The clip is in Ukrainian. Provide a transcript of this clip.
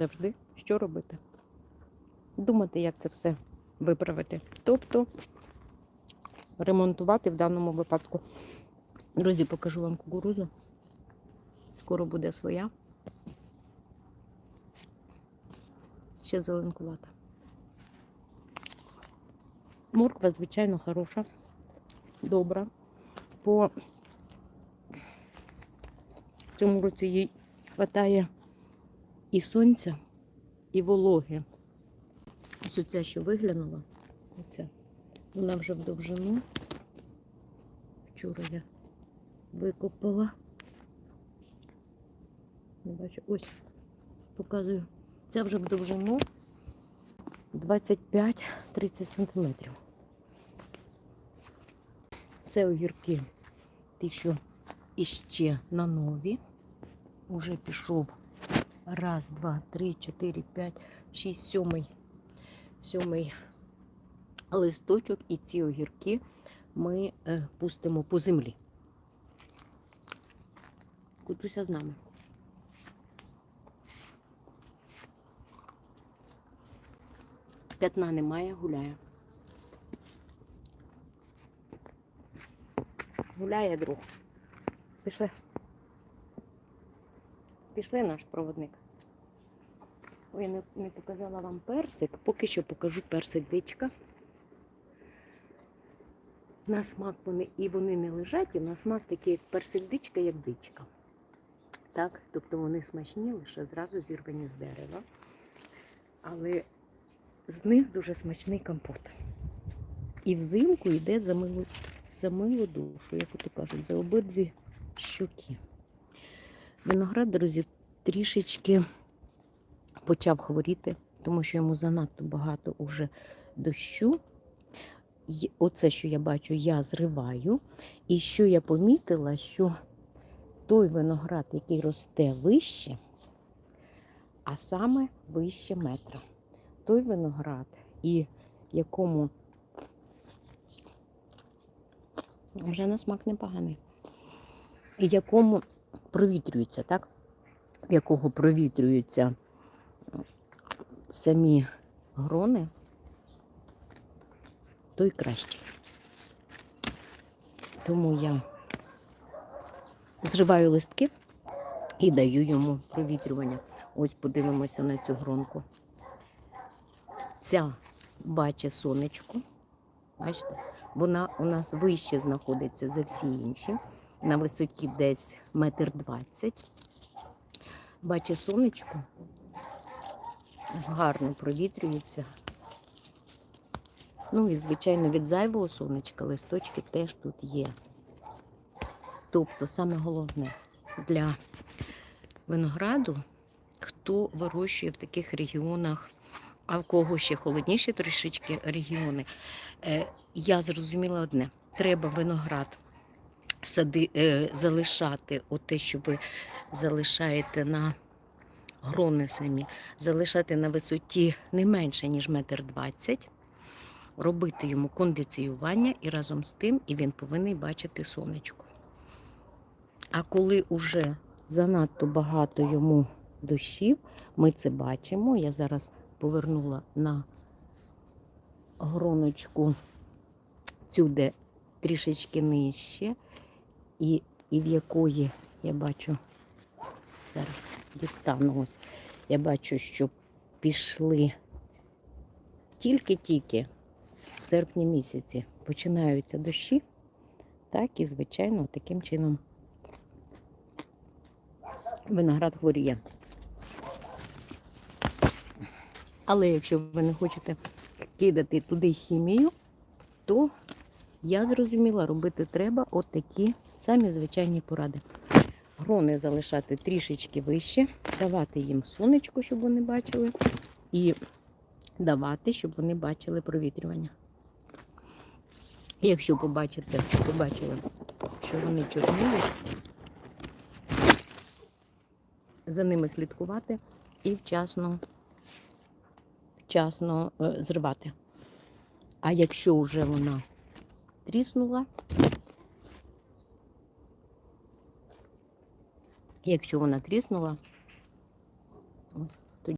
завжди, що робити. Думати, як це все виправити. Тобто ремонтувати в даному випадку. Друзі, покажу вам кукурузу. Скоро буде своя. Ще зеленкувата. Морква, звичайно, хороша, добра. По цьому році їй вистачає і сонця, і вологи. Ось оця, що виглянула, оця, вона вже в довжину. Вчора я викопала. Не бачу, ось показую. Ця вже в довжину 25-30 сантиметрів. Це огірки, ті, що іще на нові. Уже пішов раз, два, три, чотири, п'ять, шість, сьомий, сьомий листочок, і ці огірки ми е, пустимо по землі. Кутуся з нами. П'ятна немає, гуляє. Гуляє друг. Пішли. Пішли наш проводник. Ой, я не, показала вам персик. Поки що покажу персик дичка. На смак вони і вони не лежать, і на смак такий як персик дичка, як дичка. Так, тобто вони смачні, лише зразу зірвані з дерева. Але з них дуже смачний компот. І взимку йде за милу, за милу душу, як ото кажуть, за обидві щуки. Виноград, друзі, трішечки почав хворіти, тому що йому занадто багато уже дощу. Оце, що я бачу, я зриваю. І що я помітила, що той виноград, який росте вище, а саме вище метра. Той виноград, і якому вже на смак непоганий, і якому провітрюється, так? В якого провітрюються самі грони, той кращий. Тому я зриваю листки і даю йому провітрювання. Ось подивимося на цю гронку. Ця бачить сонечко. Бачите? Вона у нас вище знаходиться за всі інші. На висоті десь метр двадцять. Бачить сонечко. Гарно провітрюється. Ну і, звичайно, від зайвого сонечка листочки теж тут є. Тобто, саме головне для винограду, хто вирощує в таких регіонах, а в кого ще холодніші трішечки регіони, е, я зрозуміла одне: треба виноград сади, е, залишати, те, що ви залишаєте на грони самі, залишати на висоті не менше, ніж метр двадцять, робити йому кондиціювання і разом з тим і він повинен бачити сонечко. А коли вже занадто багато йому дощів, ми це бачимо. Я зараз повернула на гроночку цю, де трішечки нижче, і, і в якої я бачу, зараз дістану ось, я бачу, що пішли тільки-тільки в серпні місяці починаються дощі, так і, звичайно, таким чином виноград хворіє. Але якщо ви не хочете кидати туди хімію, то я зрозуміла, робити треба отакі самі звичайні поради. Грони залишати трішечки вище, давати їм сонечко, щоб вони бачили, і давати, щоб вони бачили провітрювання. Якщо побачите, побачили, що вони чорніють, за ними слідкувати і вчасно, вчасно е, зривати. А якщо вже вона тріснула, якщо вона тріснула, ось,